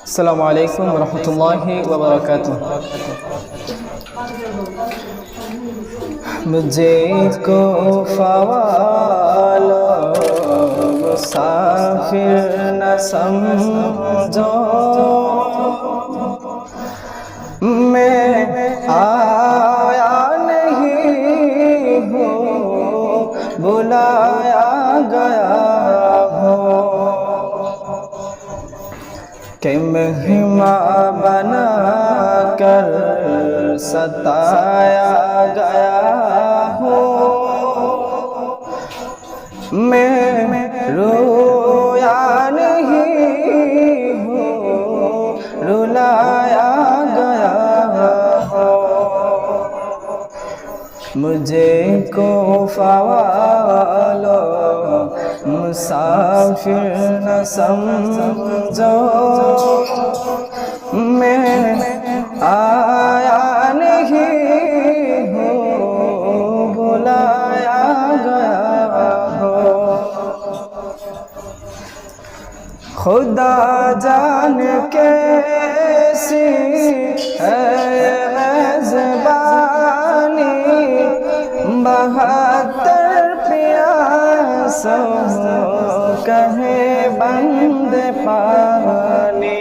السلام علیکم ورحمۃ اللہ وبرکاتہ مجھے کو فوالو مسافر نہ کہ مہماں بنا کر ستایا گیا ہوں میں مجھے کو فوالو مسافر نہ سمجھو۔ میں آیا نہیں ہوں، بلایا گیا ہوں۔ خدا جان کیسی ہے؟ پیاسوں کہے بند پانی۔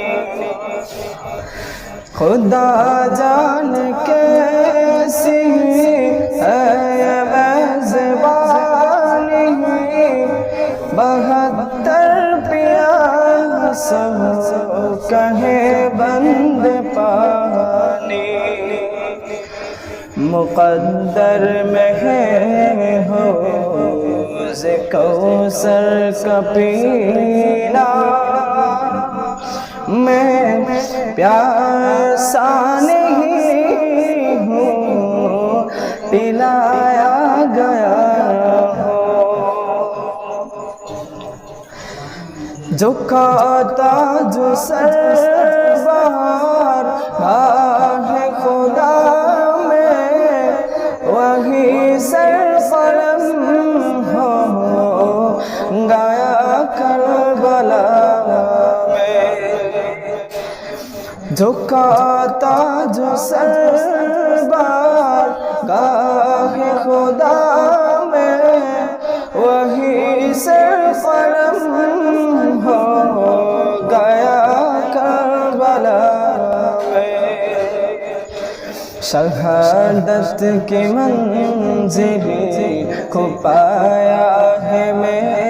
خدا جان کیسی ہے زبانی بہتر پیاسوں کہے بند پانی۔ مقدر میں ہے ہو کوثر کا پیلا میں پیاسا نہیں ہوں پلایا گیا جھکاتا جو سر جھکاتا جو سر بار گاہ خدا میں، وہی سر قلم ہو گیا کربلا۔ میں شہادت کی منزل کو پایا ہے میرے